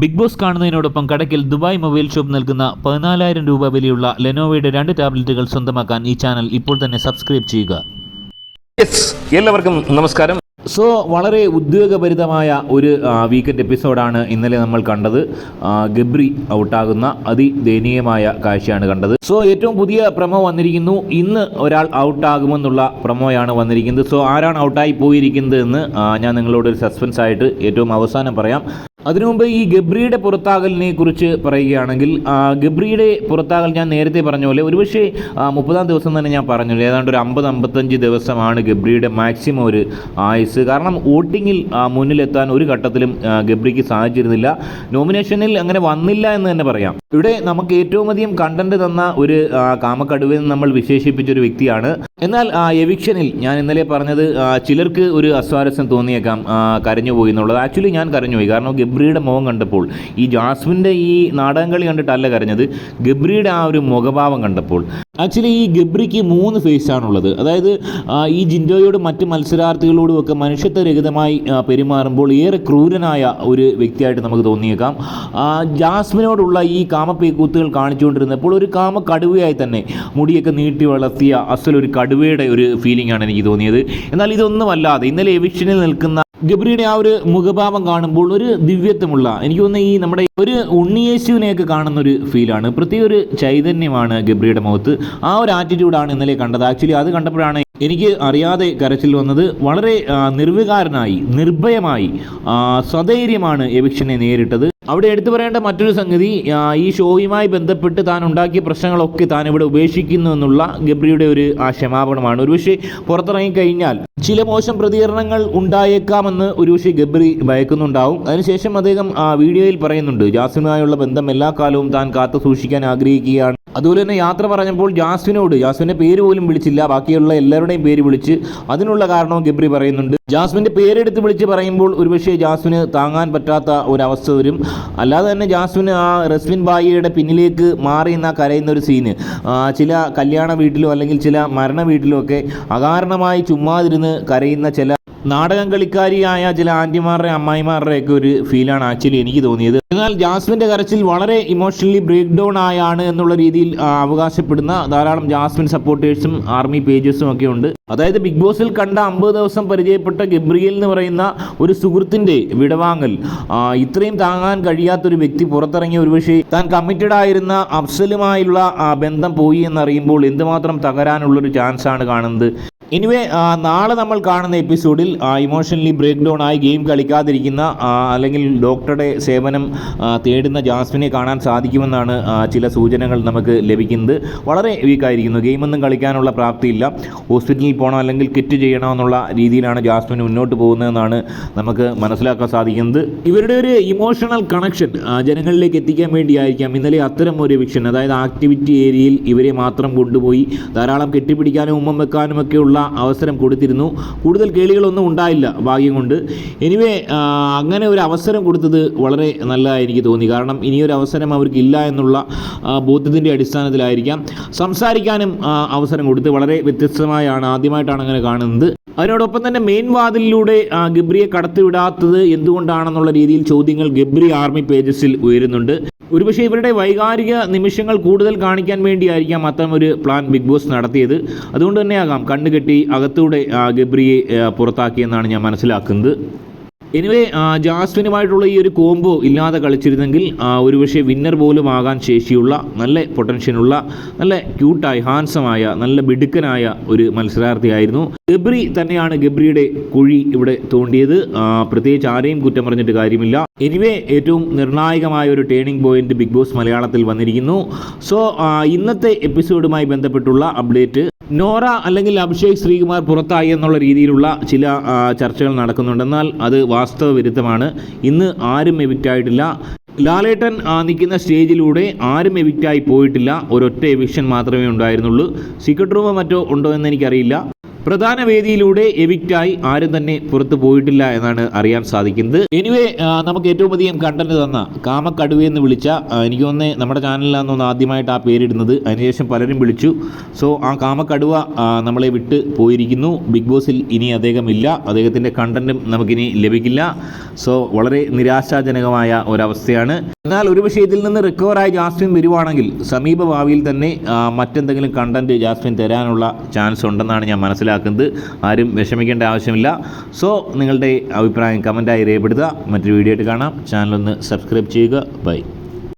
Big Boss കാണുന്നതിനോടൊപ്പം കടക്കിൽ Dubai mobile shop നൽകുന്ന പതിനാലായിരം രൂപ വിലയുള്ള ലെനോവയുടെ രണ്ട് ടാബ്ലറ്റുകൾ സ്വന്തമാക്കാൻ ഈ ചാനൽ ഇപ്പോൾ തന്നെ സബ്സ്ക്രൈബ് ചെയ്യുക. എല്ലാവർക്കും നമസ്കാരം. സോ വളരെ ഉദ്വേഗഭരിതമായ ഒരു വീക്കെൻഡ് എപ്പിസോഡാണ് ഇന്നലെ നമ്മൾ കണ്ടത്. ഗബ്രി ഔട്ടാകുന്ന അതിദയനീയമായ കാഴ്ചയാണ് കണ്ടത്. സോ ഏറ്റവും പുതിയ പ്രമോ വന്നിരിക്കുന്നു. ഇന്ന് ഒരാൾ ഔട്ടാകുമെന്നുള്ള പ്രമോയാണ് വന്നിരിക്കുന്നത്. സോ ആരാണ് ഔട്ടായി പോയിരിക്കുന്നത് എന്ന് ഞാൻ നിങ്ങളോട് ഒരു സസ്പെൻസ് ആയിട്ട് ഏറ്റവും അവസാനം പറയാം. അതിനു മുമ്പ് ഈ ഗബ്രിയുടെ പുറത്താകലിനെ കുറിച്ച് പറയുകയാണെങ്കിൽ ഗബ്രിയുടെ പുറത്താകൽ ഞാൻ നേരത്തെ പറഞ്ഞ പോലെ ഒരുപക്ഷെ മുപ്പതാം ദിവസം തന്നെ ഞാൻ പറഞ്ഞു ഏതാണ്ട് ഒരു അമ്പത് അമ്പത്തഞ്ച് ദിവസമാണ് ഗബ്രിയുടെ മാക്സിമം ഒരു ആയുസ്. കാരണം വോട്ടിങ്ങിൽ മുന്നിലെത്താൻ ഒരു ഘട്ടത്തിലും ഗബ്രിക്ക് സാധിച്ചിരുന്നില്ല. നോമിനേഷനിൽ അങ്ങനെ വന്നില്ല എന്ന് തന്നെ പറയാം. ഇവിടെ നമുക്ക് ഏറ്റവും അധികം കണ്ടന്റ് തന്ന ഒരു കാമക്കടുവെന്ന് നമ്മൾ വിശേഷിപ്പിച്ച ഒരു വ്യക്തിയാണ്. എന്നാൽ ആ, എവിക്ഷനിൽ ഞാൻ ഇന്നലെ പറഞ്ഞത് ചിലർക്ക് ഒരു അസ്വാരസ്യം തോന്നിയേക്കാം കരഞ്ഞുപോയി എന്നുള്ളത്. ആക്ച്വലി ഞാൻ കരഞ്ഞുപോയി കാരണം ഗബ്രിയുടെ മുഖം കണ്ടപ്പോൾ ഈ ജാസ്മിന്റെ ഈ നാടകം കളി കണ്ടിട്ടല്ല കരഞ്ഞത് ഗബ്രിയുടെ ആ ഒരു മുഖഭാവം കണ്ടപ്പോൾ. ആക്ച്വലി ഈ ഗബ്രിക്ക് മൂന്ന് ഫേസ് ആണുള്ളത്. അതായത് ഈ ജിൻഡോയോടും മറ്റ് മത്സരാർത്ഥികളോടും ഒക്കെ മനുഷ്യത്വരഹിതമായി പെരുമാറുമ്പോൾ ഏറെ ക്രൂരനായ ഒരു വ്യക്തിയായിട്ട് നമുക്ക് തോന്നിയേക്കാം. ജാസ്മിനോടുള്ള ഈ കാമപ്പേക്കൂത്തുകൾ കാണിച്ചുകൊണ്ടിരുന്നപ്പോൾ ഒരു കാമ കടുവയായി തന്നെ മുടിയൊക്കെ നീട്ടി വളർത്തിയ അസലൊരു കടുവയുടെ ഒരു ഫീലിംഗ് ആണ് എനിക്ക് തോന്നിയത്. എന്നാൽ ഇതൊന്നുമല്ലാതെ ഇന്നലെ എവിഷനിൽ നിൽക്കുന്ന ഗബ്രിയുടെ ആ ഒരു മുഖഭാവം കാണുമ്പോൾ ഒരു ദിവ്യത്വമുള്ള എനിക്ക് തോന്നുന്നു ഈ നമ്മുടെ ഒരു ഉണ്ണിയേശുവിനെയൊക്കെ കാണുന്ന ഒരു ഫീലാണ്. പ്രത്യേക ഒരു ചൈതന്യമാണ് ഗബ്രിയുടെ മുഖത്ത്. ആ ഒരു ആറ്റിറ്റ്യൂഡാണ് ഇന്നലെ കണ്ടത്. ആക്ച്വലി അത് കണ്ടപ്പോഴാണ് എനിക്ക് അറിയാതെ കരച്ചിൽ വന്നത്. വളരെ നിർവികാരനായി നിർഭയമായി സ്വധൈര്യമാണ് എവിക്ഷനെ നേരിട്ടത്. അവിടെ എടുത്തു പറയേണ്ട മറ്റൊരു സംഗതി ഈ ഷോയുമായി ബന്ധപ്പെട്ട് താൻ ഉണ്ടാക്കിയ പ്രശ്നങ്ങളൊക്കെ താൻ ഇവിടെ ഉപേക്ഷിക്കുന്നു എന്നുള്ള ഗബ്രിയുടെ ഒരു ആ ക്ഷമാപണമാണ്. ഒരുപക്ഷെ പുറത്തിറങ്ങിക്കഴിഞ്ഞാൽ ചില മോശം പ്രതികരണങ്ങൾ ഉണ്ടായേക്കാമെന്ന് ഒരുപക്ഷെ ഗബ്രി ഭയക്കുന്നുണ്ടാവും. അതിനുശേഷം അദ്ദേഹം ആ വീഡിയോയിൽ പറയുന്നുണ്ട് ജാസിനുമായുള്ള ബന്ധം എല്ലാ കാലവും താൻ കാത്തു സൂക്ഷിക്കാൻ ആഗ്രഹിക്കുകയാണ്. അതുപോലെ തന്നെ യാത്ര പറഞ്ഞപ്പോൾ ജാസ്മിനോട് ജാസ്മിന്റെ പേര് പോലും വിളിച്ചില്ല. ബാക്കിയുള്ള എല്ലാവരുടെയും പേര് വിളിച്ച് അതിനുള്ള കാരണവും ഗബ്രി പറയുന്നുണ്ട്. ജാസ്മിന്റെ പേരെടുത്ത് വിളിച്ച് പറയുമ്പോൾ ഒരുപക്ഷെ ജാസ്മിന് താങ്ങാൻ പറ്റാത്ത ഒരവസ്ഥ വരും. അല്ലാതെ തന്നെ ജാസ്മിന് ആ റസ്മിൻ ബായിയുടെ പിന്നിലേക്ക് മാറി നിന്ന കരയുന്ന ഒരു സീന് ചില കല്യാണ വീട്ടിലോ അല്ലെങ്കിൽ ചില മരണ വീട്ടിലോ ഒക്കെ അകാരണമായി ചുമ്മാതിരുന്ന് കരയുന്ന ചില നാടകം കളിക്കാരിയായ ചില ആന്റിമാരുടെ അമ്മായിമാരുടെ ഒക്കെ ഒരു ഫീലാണ് ആക്ച്വലി എനിക്ക് തോന്നിയത്. എന്നാൽ ജാസ്മിന്റെ കരച്ചിൽ വളരെ ഇമോഷണലി ബ്രേക്ക് ഡൗൺ ആയാണ് എന്നുള്ള രീതിയിൽ അവകാശപ്പെടുന്ന ധാരാളം ജാസ്മിൻ സപ്പോർട്ടേഴ്സും ആർമി പേജസും ഒക്കെ ഉണ്ട്. അതായത് ബിഗ് ബോസിൽ കണ്ട അമ്പത് ദിവസം പരിചയപ്പെട്ട ഗബ്രിയൽ എന്ന് പറയുന്ന ഒരു സുഹൃത്തിന്റെ വിടവാങ്ങൽ ഇത്രയും താങ്ങാൻ കഴിയാത്ത ഒരു വ്യക്തി പുറത്തിറങ്ങിയ ഒരുപക്ഷെ താൻ കമ്മിറ്റഡ് ആയിരുന്ന അഫ്സലുമായുള്ള ബന്ധം പോയി എന്നറിയുമ്പോൾ എന്തുമാത്രം തകരാനുള്ളൊരു ചാൻസാണ് കാണുന്നത്. എനിവേ നാളെ നമ്മൾ കാണുന്ന എപ്പിസോഡിൽ ഇമോഷണലി ബ്രേക്ക് ഡൗൺ ആയി ഗെയിം കളിക്കാതിരിക്കുന്ന അല്ലെങ്കിൽ ഡോക്ടറുടെ സേവനം തേടുന്ന ജാസ്മിനെ കാണാൻ സാധിക്കുമെന്നാണ് ചില സൂചനകൾ നമുക്ക് ലഭിക്കുന്നത്. വളരെ വീക്കായിരിക്കുന്നു ഗെയിമൊന്നും കളിക്കാനുള്ള പ്രാപ്തിയില്ല. ഹോസ്പിറ്റലിൽ പോകണം അല്ലെങ്കിൽ കിറ്റ് ചെയ്യണം എന്നുള്ള രീതിയിലാണ് ജാസ്മിൻ മുന്നോട്ട് പോകുന്നതെന്നാണ് നമുക്ക് മനസ്സിലാക്കാൻ സാധിക്കുന്നത്. ഇവരുടെ ഒരു ഇമോഷണൽ കണക്ഷൻ ജനങ്ങളിലേക്ക് എത്തിക്കാൻ വേണ്ടിയായിരിക്കാം ഇന്നലെ അത്തരം ഒരു വിഷൻ അതായത് ആക്ടിവിറ്റി ഏരിയയിൽ ഇവരെ മാത്രം കൊണ്ടുപോയി ധാരാളം കെട്ടിപ്പിടിക്കാനും ഉമ്മം വെക്കാനും ഒക്കെയുള്ള അവസരം കൊടുത്തിരുന്നു. കൂടുതൽ കേളികളൊന്നും ഉണ്ടായില്ല ഭാഗ്യം കൊണ്ട്. എനിവേ അങ്ങനെ ഒരു അവസരം കൊടുത്തത് വളരെ നല്ലതായി എനിക്ക് തോന്നി. കാരണം ഇനിയൊരു അവസരം അവർക്കില്ല എന്നുള്ള ബോധ്യത്തിന്റെ അടിസ്ഥാനത്തിലായിരിക്കാം. സംസാരിക്കാനും അവസരം കൊടുത്ത് വളരെ വ്യത്യസ്തമായാണ് ആദ്യമായിട്ടാണ് അങ്ങനെ കാണുന്നത്. അതിനോടൊപ്പം തന്നെ മെയിൻ വാതിലിലൂടെ ആ, ഗബ്രിയെ കടത്തിവിടാത്തത് എന്തുകൊണ്ടാണെന്നുള്ള രീതിയിൽ ചോദ്യങ്ങൾ ഗബ്രി ആർമി പേജസിൽ ഉയരുന്നുണ്ട്. ഒരുപക്ഷെ ഇവരുടെ വൈകാരിക നിമിഷങ്ങൾ കൂടുതൽ കാണിക്കാൻ വേണ്ടിയായിരിക്കാം അത്തരം ഒരു പ്ലാൻ ബിഗ് ബോസ് നടത്തിയത്. അതുകൊണ്ട് തന്നെയാകാം കണ്ണുകെട്ടി അകത്തൂടെ ഗബ്രിയെ പുറത്താക്കിയെന്നാണ് ഞാൻ മനസ്സിലാക്കുന്നത്. എനിവേ ജാസ്മിനുമായിട്ടുള്ള ഈ ഒരു കോംബോ ഇല്ലാതെ കളിച്ചിരുന്നെങ്കിൽ ഒരുപക്ഷെ വിന്നർ പോലും ആകാൻ ശേഷിയുള്ള നല്ല പൊട്ടൻഷ്യലുള്ള നല്ല ക്യൂട്ടായി ഹാൻസമായ നല്ല മിടുക്കനായ ഒരു മത്സരാർത്ഥിയായിരുന്നു. ഗബ്രി തന്നെയാണ് ഗബ്രിയുടെ കുഴി ഇവിടെ തോണ്ടിയത്. പ്രത്യേകിച്ച് ആരെയും കുറ്റം പറഞ്ഞിട്ട് കാര്യമില്ല. എനിവേ ഏറ്റവും നിർണായകമായ ഒരു ടേണിംഗ് പോയിന്റ് ബിഗ് ബോസ് മലയാളത്തിൽ വന്നിരിക്കുന്നു. സോ ഇന്നത്തെ എപ്പിസോഡുമായി ബന്ധപ്പെട്ടുള്ള അപ്ഡേറ്റ് നോറ അല്ലെങ്കിൽ അഭിഷേക് ശ്രീകുമാർ പുറത്തായി എന്നുള്ള രീതിയിലുള്ള ചില ചർച്ചകൾ നടക്കുന്നുണ്ട്. എന്നാൽ അത് വാസ്തവ വിരുദ്ധമാണ് ഇന്ന് ആരും എവിക്റ്റായിട്ടില്ല ലാലേട്ടൻ നിൽക്കുന്ന സ്റ്റേജിലൂടെ ആരും എവിക്റ്റായി പോയിട്ടില്ല. ഒരൊറ്റ എവിക്ഷൻ മാത്രമേ ഉണ്ടായിരുന്നുള്ളൂ. സീക്രട്ട് റൂമോ മറ്റോ ഉണ്ടോ എന്ന് എനിക്കറിയില്ല. പ്രധാന വേദിയിലൂടെ എവിക്റ്റായി ആരും തന്നെ പുറത്തു പോയിട്ടില്ല എന്നാണ് അറിയാൻ സാധിക്കുന്നത്. എനിവേ നമുക്ക് ഏറ്റവും അധികം കണ്ടന്റ് തന്ന കാമക്കടുവ എന്ന് വിളിച്ച എനിക്ക് തോന്നുന്നത് നമ്മുടെ ചാനലിലാണ് തോന്നുന്നു ആദ്യമായിട്ട് ആ പേരിടുന്നത്. അതിനുശേഷം പലരും വിളിച്ചു. സോ ആ കാമക്കടുവ നമ്മളെ വിട്ട് പോയിരിക്കുന്നു. ബിഗ് ബോസിൽ ഇനി അദ്ദേഹം ഇല്ല അദ്ദേഹത്തിന്റെ കണ്ടന്റും നമുക്കിനി ലഭിക്കില്ല. സോ വളരെ നിരാശാജനകമായ ഒരവസ്ഥയാണ്. എന്നാൽ ഒരു വിഷയത്തിൽ നിന്ന് റിക്കവറായി ജാസ്മിൻ വരുവാണെങ്കിൽ സമീപ ഭാവിയിൽ തന്നെ മറ്റെന്തെങ്കിലും കണ്ടന്റ് ജാസ്മിൻ തരാനുള്ള ചാൻസ് ഉണ്ടെന്നാണ് ഞാൻ മനസ്സിലാക്കുന്നത്. ആരും വിഷമിക്കേണ്ട ആവശ്യമില്ല. സോ നിങ്ങളുടെ അഭിപ്രായം കമന്റായി രേഖപ്പെടുത്തുക. മറ്റൊരു വീഡിയോ ആയിട്ട് കാണാം. ചാനലൊന്ന് സബ്സ്ക്രൈബ് ചെയ്യുക. ബൈ